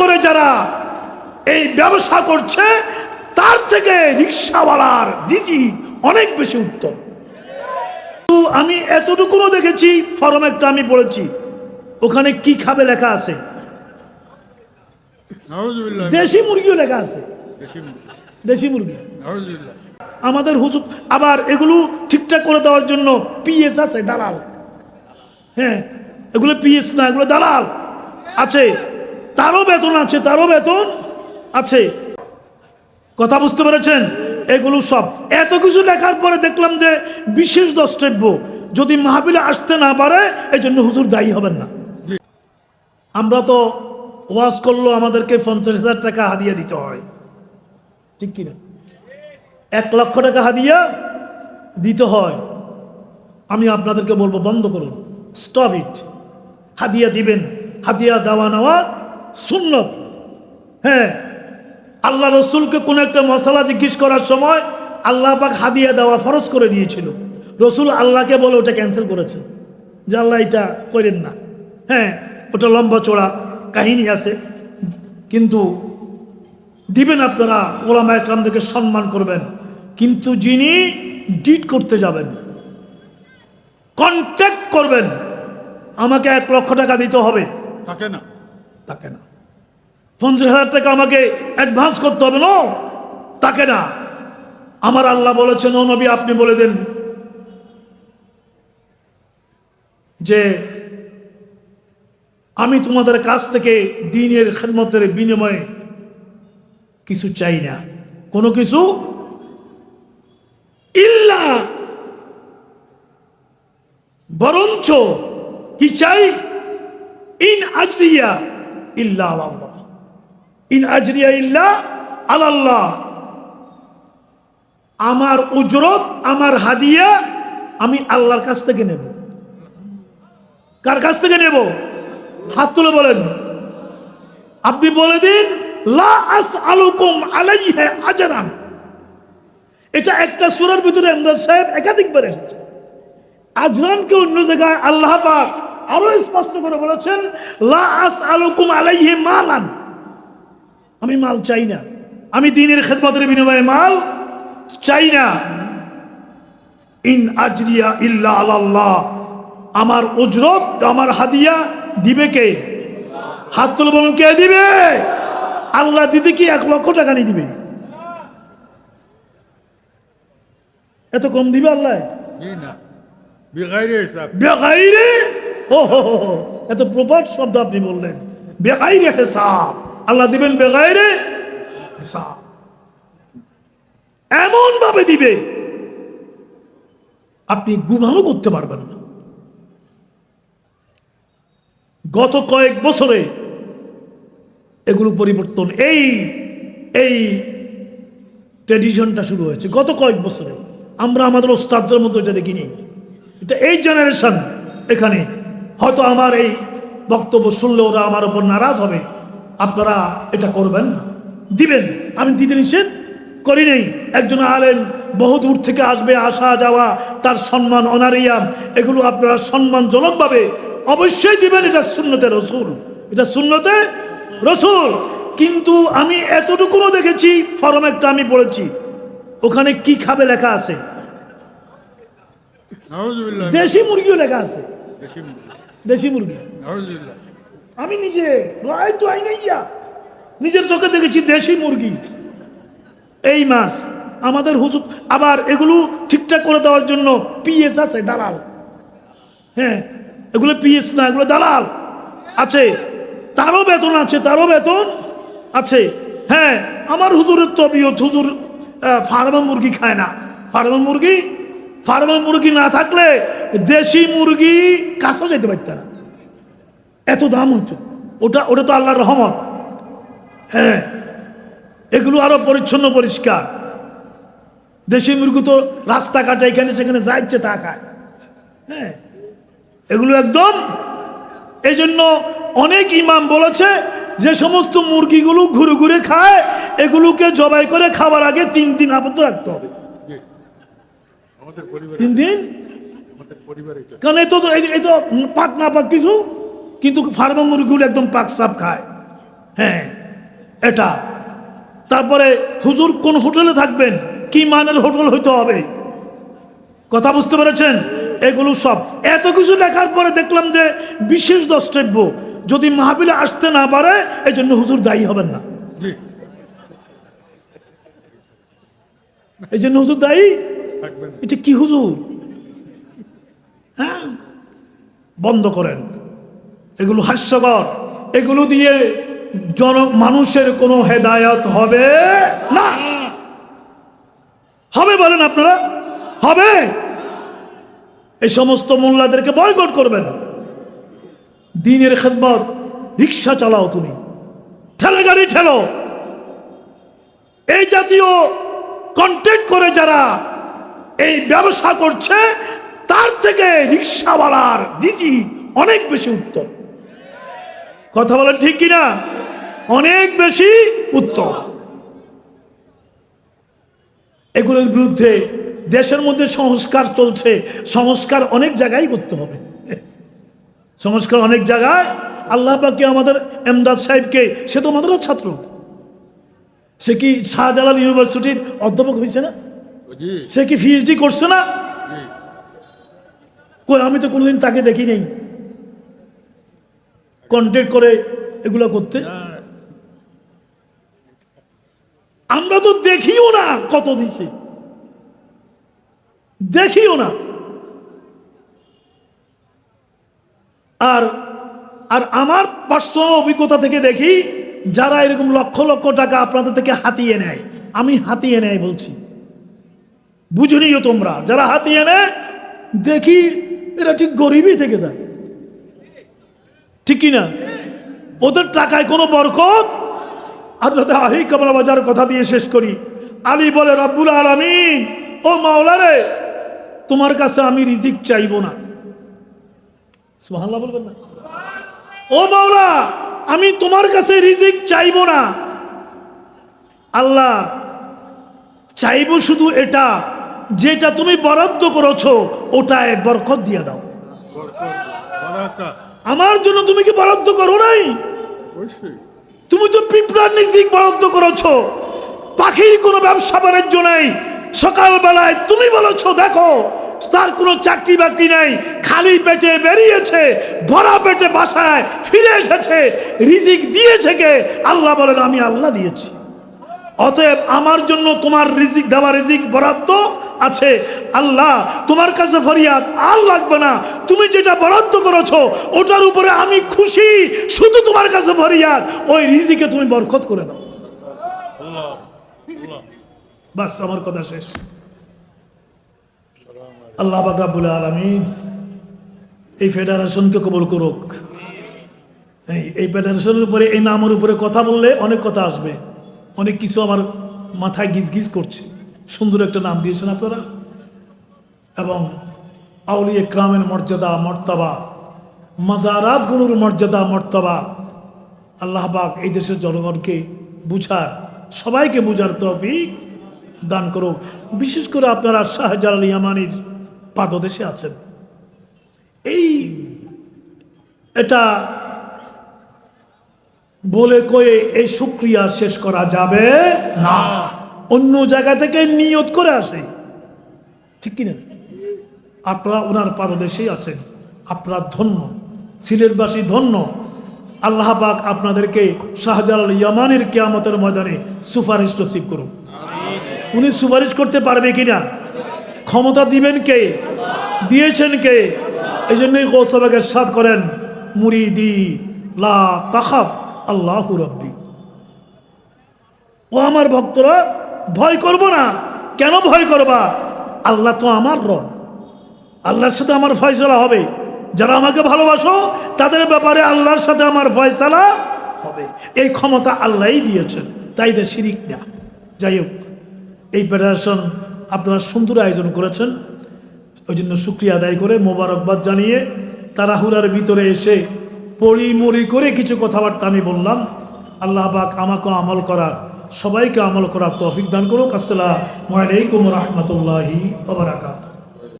করে যারা এই ব্যবসা করছে তার থেকে রিক্সাওয়ালার ডিজি অনেক বেশি উত্তম। তো আমি এতটুকুও দেখেছি ফরম একটা আমি পড়েছি ওখানে কি খাবে লেখা আছে? দেশি মুরগিও লেখা আছে। দেশি মুরগি। আমাদের হুজুর আবার এগুলো ঠিকঠাক করে দেওয়ার জন্য পিএস আছে দালাল। হ্যাঁ এগুলো পিএস না এগুলো দালাল। আছে। তারও বেতন আছে, তারও বেতন আছে। কথা বুঝতে পেরেছেন? এগুলো সব। এত কিছু লেখার পরে দেখলাম যে বিশেষ দ্রষ্টব্য, যদি মাহবিলে আসতে না পারে এই জন্য হুজুর দায়ী হবেন না। আমরা তো ওয়াজ করল আমাদেরকে পঞ্চাশ হাজার টাকা হাদিয়া দিতে হয়। ঠিক কিনা? এক লক্ষ টাকা হাদিয়া দিতে হয়। আমি আপনাদেরকে বলব, বন্ধ করুন। স্টপ ইট হাদিয়া দিবেন। হাদিয়া দেওয়া নেওয়া সুন্নত। হ্যাঁ আল্লাহ রসুলকে কোনো একটা মশলা জিজ্ঞেস করার সময় আল্লাহ পাক হাদিয়া দেওয়া ফরজ করে দিয়েছিল। রসুল আল্লাহকে বলে ওটা ক্যান্সেল করেছে। যে আল্লাহ এটা করেন না। হ্যাঁ ওটা লম্বা চড়া কাহিনী আছে। কিন্তু দিবেন আপনারা ওলামা একরামদেরকে সম্মান করবেন। কিন্তু যিনি ডিট করতে যাবেন কন্ট্যাক্ট করবেন, আমাকে এক লক্ষ টাকা দিতে হবে। না। তাকে না। পঞ্চাশ হাজার টাকা আমাকে অ্যাডভান্স করতে হবে, না? তাকে না। আমার আল্লাহ বলেছেন, ও নবী, আপনি বলে দেন যে, আমি তোমাদের কাছ থেকে দিনের খেদমতের বিনিময়ে কিছু চাই না। কোনো কিছু ইল্লা। বরঞ্চ কি চাই? ইন আজরিয়া। আজরিয়া আল্লাহ। আমার উজরত, আমার হাদিয়া আমি আল্লাহর কাছ থেকে নেব। কার কাছ থেকে নেব? হাত তুলে বলেন। আপনি বলে দিন, লা এটা একটা সুরার ভিতরে আমদাদ সাহেব আজরানকে অন্য জায়গায় আল্লাহ পাক আরও স্পষ্ট করে বলেছেন লা আস আলুকুম আলাইহি মালান। আমি মাল চাই না। আমি দিনের খেদমতের বিনিময়ে মাল চাই না। ইন আজরিয়া ইল্লা আল্লাহ আমার উজরত আমার হাদিয়া দিবে কে? হাত তুলে বলুন কে দিবে? আল্লাহ দিতে কি এক লক্ষ টাকা নিয়ে দিবে? এত কম দিবে আল্লাহ? না। বিগাইরে হিসাব। বেগাইরে? ও হো। এত প্রপার শব্দ আপনি বললেন। বেগাইরে হেসাব। আল্লাহ দিবেন বেগাইরে হেসাব। এমন ভাবে দিবে, আপনি গুনাহও করতে পারবেন না। গত কয়েক বছরে এগুলো পরিবর্তন, এই এই ট্র্যাডিশনটা শুরু হয়েছে। গত কয়েক বছরে। আমরা আমাদের ওস্তাদদের মধ্যে এটা দেখিনি। এটা এই জেনারেশন এখানে হয়তো আমার এই বক্তব্য শুনলে ওরা আমার উপর নারাজ হবে। আপনারা এটা করবেন না। দিবেন। আমি দিতে নিষেধ করি নেই। একজন আলেন বহু দূর থেকে আসবে আসা যাওয়া তার সম্মান অনারিয়াম এগুলো আপনারা সম্মানজনকভাবে অবশ্যই দিবেন। এটা শূন্যতে রসুল। এটা শূন্যতে রসুল। কিন্তু আমি এতটুকুও দেখেছি ফরম একটা আমি পড়েছি। ওখানে কি খাবে লেখা আছে? দেশি মুরগিও লেখা আছে। দেশি মুরগি। আমি নিজে তো আই নাইয়া নিজের চোখে দেখেছি দেশি মুরগি। এই মাছ আমাদের হুজুর আবার এগুলো ঠিকঠাক করে দেওয়ার জন্য পিএস আছে দালাল। হ্যাঁ এগুলো পিএস না এগুলো দালাল। আছে তারও বেতন আছে তারও বেতন আছে। হ্যাঁ আমার হুজুরের তবিয়ত হুজুর ফার্মের মুরগি খায় না। ফার্মের মুরগি ফার্মের মুরগি না থাকলে দেশি মুরগি কাছেও যেতে পারত না। এত দাম হতো ওটা ওটা তো আল্লাহর রহমত। হ্যাঁ এগুলো আরও পরিচ্ছন্ন পরিষ্কার। দেশি মুরগি তো রাস্তাঘাটে এখানে সেখানে যা ইচ্ছে তা খায়। হ্যাঁ এগুলো একদম। এই জন্য অনেক ইমাম বলেছে যে সমস্ত মুরগিগুলো ঘুরে ঘুরে খায় এগুলোকে জবাই করে খাবার আগে তিন দিন আবদ্ধ রাখতে হবে। তিন দিন? কারণ এই তো এই এই তো পাক না পাক কিছু কিন্তু ফার্মের মুরগিগুলো একদম পাক সাপ খায়। হ্যাঁ এটা। তারপরে হুজুর কোন হোটেলে থাকবেন? কি মানের হোটেল হইতে হবে? কথা বুঝতে পেরেছেন? এগুলো সব। এত কিছু লেখার পরে দেখলাম যে বিশেষ দ্রষ্টব্য যদি মাহবিলে আসতে না পারে এই জন্য হুজুর দায়ী হবেন না। এই জন্য হুজুর দায়ী? এটা কি হুজুর? হ্যাঁ বন্ধ করেন। এগুলো হাস্যকর। এগুলো দিয়ে জন মানুষের কোনো হেদায়ত হবে না। হবে বলেন আপনারা? হবে। এই সমস্ত মোল্লাদেরকে বয়কট করবেন। দিনের খেদমত, রিক্সা চালাও তুমি। ঠেলে গাড়ি ঠেলো। এই জাতীয় কন্টেন্ট করে যারা এই ব্যবসা করছে, তার থেকে রিক্সাওয়ালার ডিজি অনেক বেশি উত্তম। কথা বলেন ঠিক কিনা? অনেক বেশি উত্তম। এগুলোর বিরুদ্ধে দেশের মধ্যে সংস্কার চলছে। সংস্কার অনেক জায়গায় করতে হবে। সংস্কার অনেক জায়গায় আল্লাহ পাকে আমাদের এমদাদ সাহেবকে সে তো আমাদেরও ছাত্র। সে কি শাহজালাল ইউনিভার্সিটির অধ্যাপক হয়েছে না? সে কি পিএইচডি করছে না? কই আমি তো কোনোদিন তাকে দেখি নেই। কন্টেক্ট করে এগুলো করতে? আমরা তো দেখিও না কত দিছে। দেখিও না। আর আর আমার পার্সোনাল অভিজ্ঞতা থেকে দেখি, যারা এরকম লক্ষ লক্ষ টাকা আপনাদের থেকে হাতিয়ে নেয়, আমি হাতিয়ে নেয় বলছি। বুঝনিও তোমরা, যারা হাতিয়ে নেয়, দেখি এরা ঠিক গরিবই থেকে যায়। ঠিক না ওদের টাকায় কোনো বরকত? আর যাতে আলি কামলা বাজার কথা দিয়ে শেষ করি। আলী বলে, রব্বুল আলমিন, ও মাওলারে, তোমার কাছে আমি রিজিক চাইব না। সুবহানাল্লাহ বলবেন না? ও মাওলা, আমি তোমার কাছে রিজিক চাইব না। আল্লাহ, চাইব শুধু এটা, যেটা তুমি বরাদ্দ করেছ, ওটায় বরকত দিয়ে দাও। আমার জন্য তুমি কি বরাদ্দ করো নাই? তুমি তো পিঁপড়ার নিজিক বরাদ্দ করেছ। পাখির কোনো ব্যবসা বাণিজ্য নেই। সকালবেলায় তুমি বলেছ দেখো তার কোনো চাকরি বাকরি নেই। খালি পেটে বেরিয়েছে ভরা পেটে বাসায় ফিরে এসেছে। রিজিক দিয়েছে কে? আল্লাহ বলেন আমি আল্লাহ দিয়েছি। অতএব আমার জন্য তোমার রিজিক দেওয়া রিজিক বরাদ্দ আছে। আল্লাহ, তোমার কাছে ফরিয়াদ আর লাগবে না। তুমি যেটা বরাদ্দ করেছ, ওটার উপরে আমি খুশি। শুধু তোমার কাছে ফরিয়াদ, ওই রিজিকে তুমি বরকত করে দাও। বাস, আমার কথা শেষ। আল্লাহ বাকাবুল আলমিন এই ফেডারেশনকে কবল করুক। এই ফেডারেশনের উপরে, এই নামের উপরে কথা বললে অনেক কথা আসবে। অনেক কিছু আমার মাথায় গিজ গিজ করছে। সুন্দর একটা নাম দিয়েছেন আপনারা। এবং আউলিয়া ক্রামের মর্যাদা, মর্তাবা মাজারাতগুলোর মর্যাদা, মর্তাবা। আল্লাহ পাক এই দেশের জনগণকে বুঝার, সবাইকে বুঝার তৌফিক দান করুক। বিশেষ করে আপনারা শাহজালাল ইয়ামানির পাদদেশে আছেন। এই, এটা বলে কয়ে এই সুক্রিয়া শেষ করা যাবে না। অন্য জায়গা থেকে নিয়ত করে আসে। ঠিক কিনা? আপনারা ওনার পাদদেশেই আছেন। আপনারা ধন্য। সিলেটবাসী ধন্য। আল্লাহ পাক আপনাদেরকে শাহজালাল ইয়ামানের কেয়ামতের ময়দানে সুপারিশ নসিব করুন উনি সুপারিশ করতে পারবে কিনা? ক্ষমতা দিবেন কে? দিয়েছেন কে? এই জন্যই কৌশবাগের সাথ করেন মুরিদি। লা তাখাফ। আল্লাহ রব্বি। ও আমার ভক্তরা, ভয় করব না। কেন ভয় করবা? আল্লাহ তো আমার রব। আল্লাহর সাথে আমার ফয়সলা হবে। যারা আমাকে ভালোবাসো, তাদের ব্যাপারে আল্লাহর সাথে আমার ফয়সালা হবে। এই ক্ষমতা আল্লাহই দিয়েছেন। তাই এটা শিরিক না। যাই হোক, এই ফেডারেশন আপনারা সুন্দর আয়োজন করেছেন। ওই জন্য শুক্রিয়া আদায় করে মোবারকবাদ জানিয়ে তারাহুরার ভিতরে এসে পড়ি মরি করে কিছু কথাবার্তা আমি বললাম। আল্লাহ বাক আমাকে আমল করার, সবাইকে আমল করার তৌফিক দান করুক। আসসালামু আলাইকুম রহমতুল্লাহি ওবরাকাত